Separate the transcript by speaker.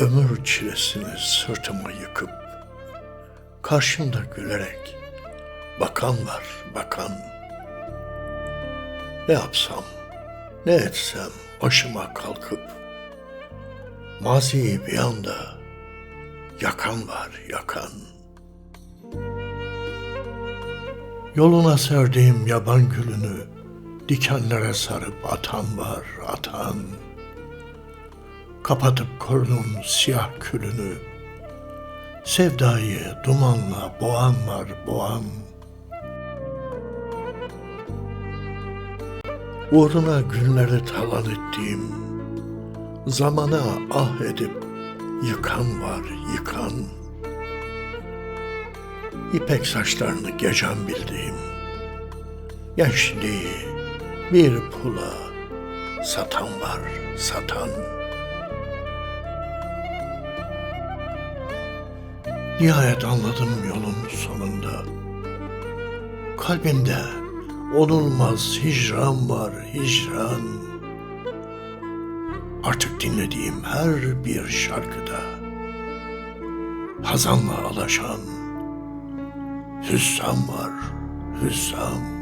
Speaker 1: Ömür çilesini sırtıma yıkıp karşımda gülerek bakan var bakan. Ne yapsam, ne etsem başıma kalkıp maziyi bir anda yakan var yakan. Yoluna serdiğim yaban gülünü dikenlere sarıp atan var atan. Kapatıp korunun siyah külünü sevdayı dumanla boğan var boğan. Uğruna günleri talan ettiğim zamana ah edip yıkan var yıkan. İpek saçlarını gecem bildiğim gençliği bir pula satan var satan. Nihayet anladım yolun sonunda. Kalbimde onulmaz hicran var hicran. Artık dinlediğim her bir şarkıda hazanla alaşan hüssam var hüssam.